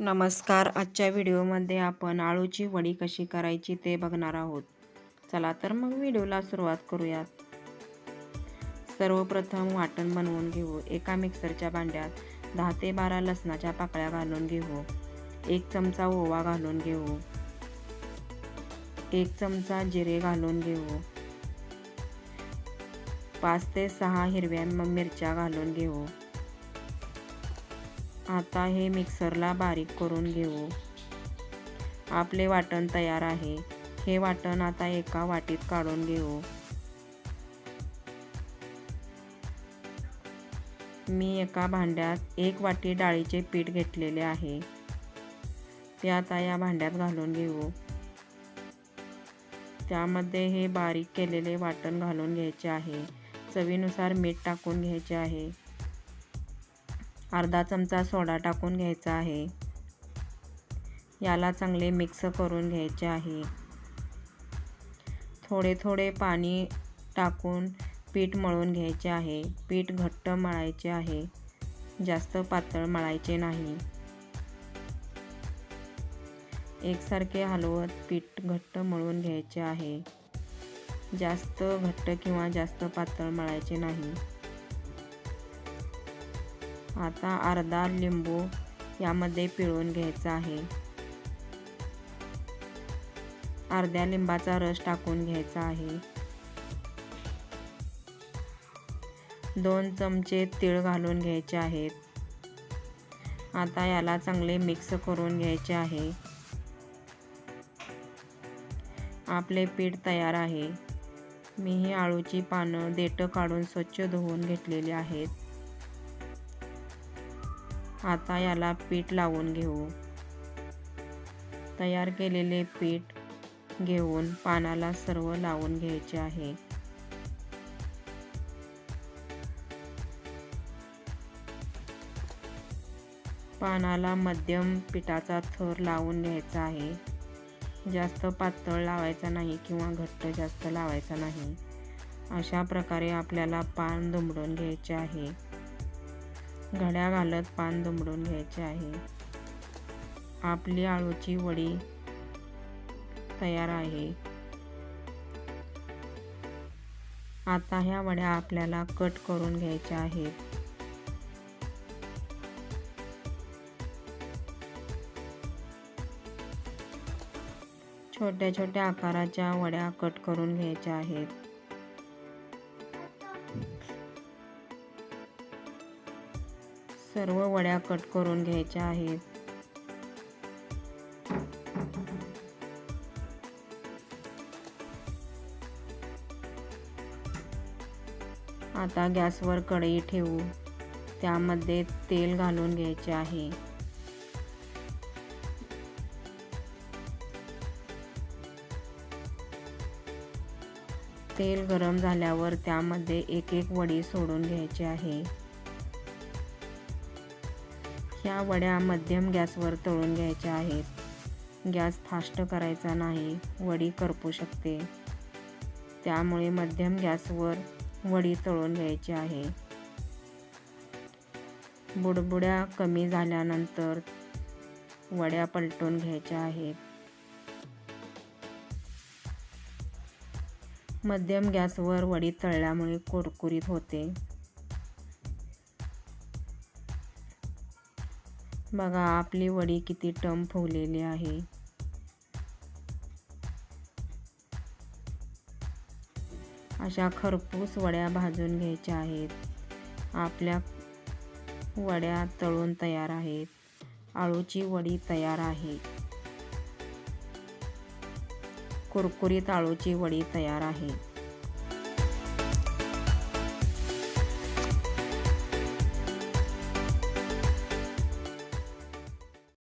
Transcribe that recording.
नमस्कार. आजच्या व्हिडिओमध्ये आपण आळूची वडी कशी करायची ते बघणार आहोत. चला तर मग व्हिडिओला सुरुवात करूयात. सर्वप्रथम वाटण बनवून घेऊ. एका मिक्सरच्या भांड्यात दहा ते बारा लसणाच्या पाकळ्या घालून घेऊ. एक चमचा ओवा घालून घेऊ. एक चमचा जिरे घालून घेऊ. पाच ते सहा हिरव्या मिरच्या घालून घेऊ. आता हे मिक्सरला बारीक करून घेऊ. आपले वाटण तयार आहे. हे वाटण आता एका वाटीत काढून घेऊ. मी एका भांड्यात एक वाटी डाळीचे पीठ घेतलेले आहे. ते आता या भांड्यात घालून घेऊ. त्यामध्ये हे बारीक केलेले वाटण घालून घ्यायचे आहे. चवीनुसार मीठ टाकून घ्यायचे आहे. अर्धा चमचा सोडा टाकून घ्यायचा आहे. याला चांगले मिक्स करून घ्यायचे आहे. थोडे थोडे पाणी टाकून पीठ मळून घ्यायचे आहे. पीठ घट्ट मळायचे आहे. जास्त पातळ मळायचे नाही. एकसारखे हलवत पीठ घट्ट मळून घ्यायचे आहे. जास्त घट्ट किंवा जास्त पातळ मळायचे नाही. आता अर्धा लिंबू यामध्ये पिळून घ्यायचा आहे. अर्ध्या लिंबाचा रस टाकून घ्यायचा आहे. दोन चमचे तीळ घालून घ्यायचे आहेत. आता याला चांगले मिक्स करून घ्यायचे आहे. आपले पीठ तयार आहे. मी ही आळूची पानं देठं काढून स्वच्छ धुवून घेतलेली आहेत. आता याला पीठ लावून घेऊ. तयार केलेले पीठ घेऊन पानाला सर्व लावून घ्यायचे आहे. पानाला मध्यम पिठाचा थर लावून घ्यायचा आहे. जास्त पातळ लावायचा नाही किंवा घट्ट जास्त लावायचा नाही. अशा प्रकारे आपल्याला पान दुमडून घ्यायचे आहे. घड्या घालत पान दुमडून घ्यायचे आहे. आपली आळूची वडी तयार आहे. आता ह्या वड्या आपल्याला कट करून घ्यायच्या आहेत. छोट्या छोट्या आकाराच्या वड्या कट करून घ्यायच्या आहेत. सर्व वड्या कट करून घ्यायच्या आहेत. आता गॅसवर कढई ठेवू. त्यामध्ये तेल घालून घ्यायचे आहे. तेल गरम झाल्यावर त्यामध्ये एक एक वडी सोडून घ्यायची आहे. ह्या वड्या मध्यम गॅसवर तळून घ्यायच्या आहेत. गॅस फास्ट करायचा नाही वडी करपू शकते. त्यामुळे मध्यम गॅसवर वडी तळून घ्यायची आहे. बुडबुड्या कमी झाल्यानंतर वड्या पलटून घ्यायच्या आहेत. मध्यम गॅसवर वडी तळल्यामुळे कुरकुरीत होते. बघा आपली वडी किती टम फुगलेली आहे. अशा खरपूस वड्या भाजून घ्यायच्या आहेत. आपल्या वड्या तळून तयार आहेत. आळूची वडी तयार आहे. कुरकुरीत आळूची वडी तयार आहे.